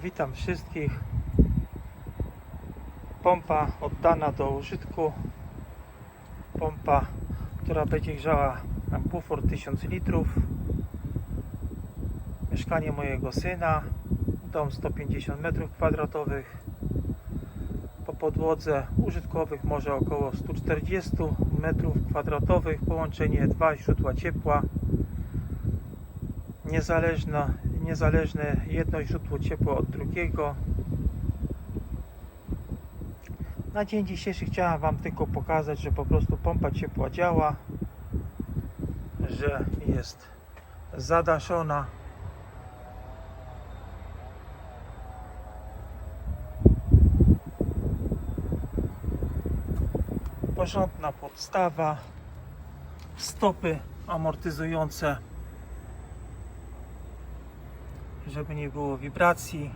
Witam wszystkich. Pompa oddana do użytku. Pompa, która będzie grzała bufor 1000 litrów. Mieszkanie mojego syna. Dom 150 m2. Po podłodze użytkowych może około 140 m2. Połączenie dwa źródła ciepła niezależne, niezależne jedno źródło ciepła od drugiego. Na dzień dzisiejszy chciałem Wam tylko pokazać, że po prostu pompa ciepła działa, że jest zadaszona. Porządna podstawa, stopy amortyzujące żeby nie było wibracji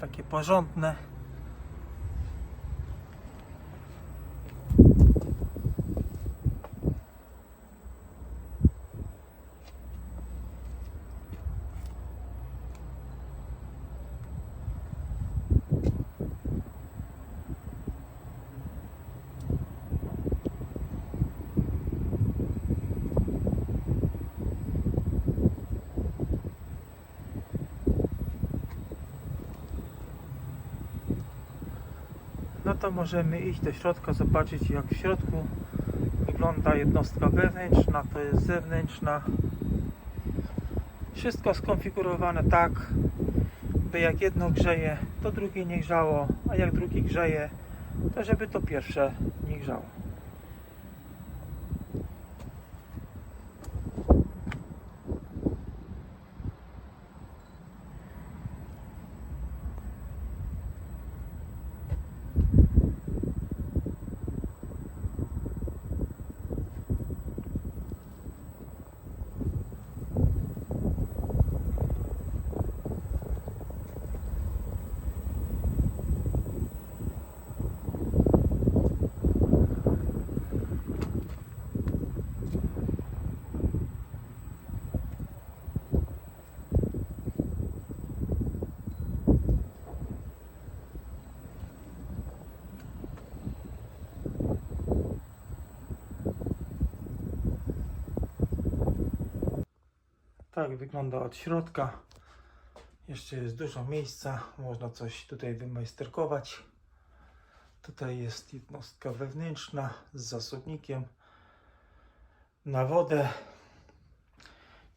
takie porządne to możemy iść do środka zobaczyć jak w środku wygląda jednostka wewnętrzna to jest zewnętrzna. Wszystko skonfigurowane tak by jak jedno grzeje to drugie nie grzało a jak drugie grzeje to żeby to pierwsze nie grzało Tak wygląda od środka. Jeszcze jest dużo miejsca, można coś tutaj wymajsterkować. Tutaj jest jednostka wewnętrzna z zasobnikiem na wodę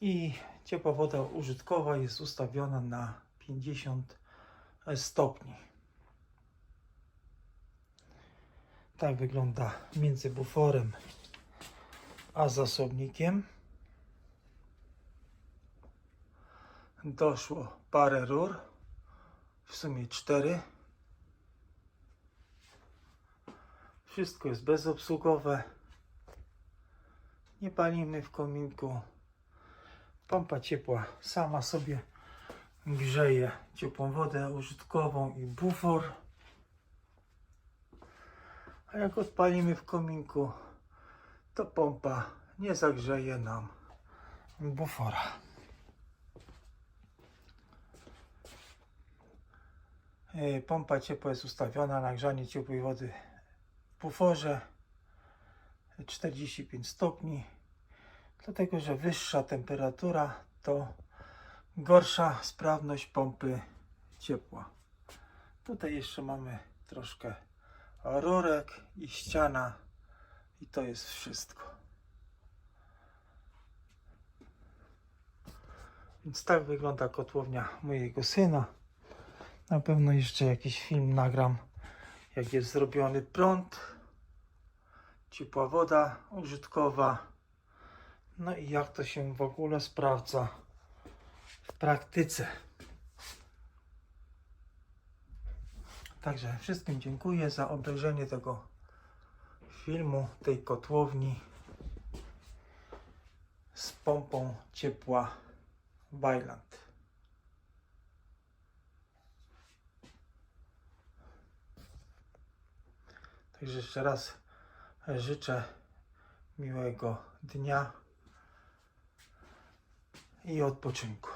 i ciepła woda użytkowa jest ustawiona na 50 stopni. Tak wygląda między buforem a zasobnikiem. Doszło parę rur, w sumie cztery. Wszystko jest bezobsługowe. Nie palimy w kominku. Pompa ciepła sama sobie grzeje ciepłą wodę użytkową i bufor. A jak odpalimy w kominku, to pompa nie zagrzeje nam bufora. Pompa ciepła jest ustawiona na grzanie ciepłej wody w buforze 45 stopni. Dlatego, że wyższa temperatura to gorsza sprawność pompy ciepła. Tutaj jeszcze mamy troszkę rurek i ściana i to jest wszystko. Więc tak wygląda kotłownia mojego syna. Na pewno jeszcze jakiś film nagram, jak jest zrobiony prąd, ciepła woda użytkowa, no i jak to się w ogóle sprawdza w praktyce. Także wszystkim dziękuję za obejrzenie tego filmu, tej kotłowni z pompą ciepła Wajland. Także jeszcze raz życzę miłego dnia i odpoczynku.